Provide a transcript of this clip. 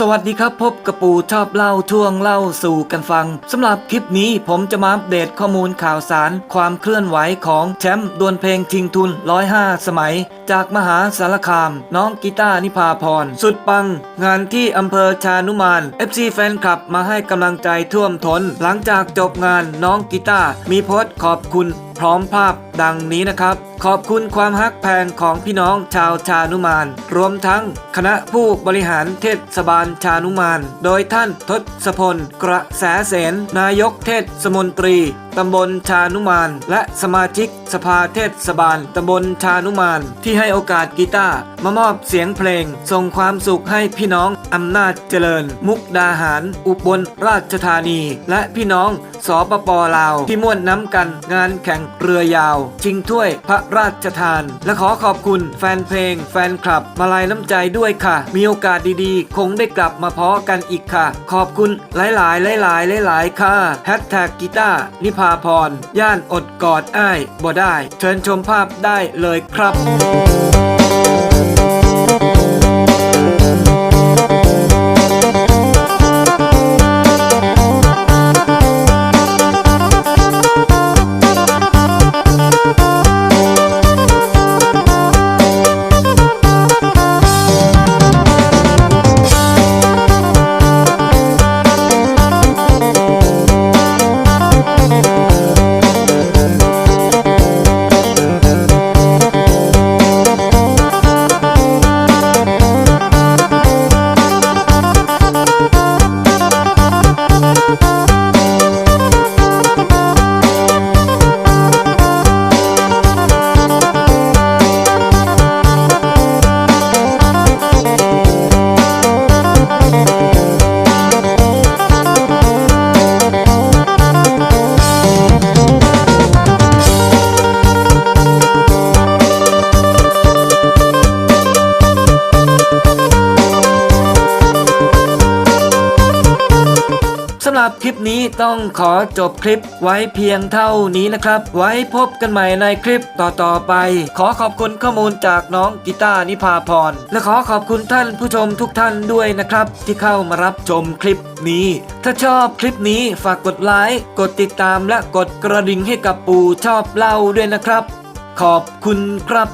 สวัสดีครับพบกับปูชอบเล่าช่วงเล่าสู่กันฟังสำหรับคลิปนี้ผมจะมาอัปเดตข้อมูลข่าวสาร ความเคลื่อนไหวของแชมป์ดวลเพลงชิงทุน 105 สมัย จากมหาสารคาม น้องกีตาร์นิพาพร สุดปัง งานที่อำเภอชานุมาน FC แฟนคลับมาให้กำลังใจท่วมทนหลังจากจบงานน้องกีตาร์มีโพสต์ขอบคุณ พร้อมภาพดังนี้นะครับ ขอบคุณความฮักแพงของพี่น้องชาวชานุมาน รวมทั้งคณะผู้บริหารเทศบาลชานุมาน โดยท่านทศพล กระแสเสนนายกเทศมนตรีตำบลชานุมาน และสมาชิกสภาเทศบาลตำบลชานุมาน ที่ให้โอกาสกีตาร์มามอบเสียงเพลง ส่งความสุขให้พี่น้องอำนาจเจริญ มุกดาหาร อุบลราชธานี และพี่น้อง สปปลาว ที่ม่วนน้ำกัน งานแข่งเรือยาว ชิงถ้วยพระราชทาน และขอขอบคุณแฟนเพลง แฟนคลับ มาลายน้ำใจด้วยค่ะ มีโอกาสดีๆ คงได้กลับมาพอกันอีกค่ะ ขอบคุณหลายๆ หลายๆ หลายๆ ค่ะแฮชแท็กกีตาร์นิพาพร ย่านอดกอดอ้ายบ่ได้ เชิญชมภาพได้เลยครับ สำหรับคลิปนี้ต้องขอจบคลิปไว้เพียงเท่านี้นะครับ ไว้พบกันใหม่ในคลิปต่อๆไป ขอขอบคุณข้อมูลจากน้องกีตาร์นิพาพร และขอขอบคุณท่านผู้ชมทุกท่านด้วยนะครับ ที่เข้ามารับชมคลิปนี้ ถ้าชอบคลิปนี้ฝากกดไลค์กดติดตามและกดกระดิ่งให้กับปู่ชอบเล่าด้วยนะครับ ขอบคุณครับ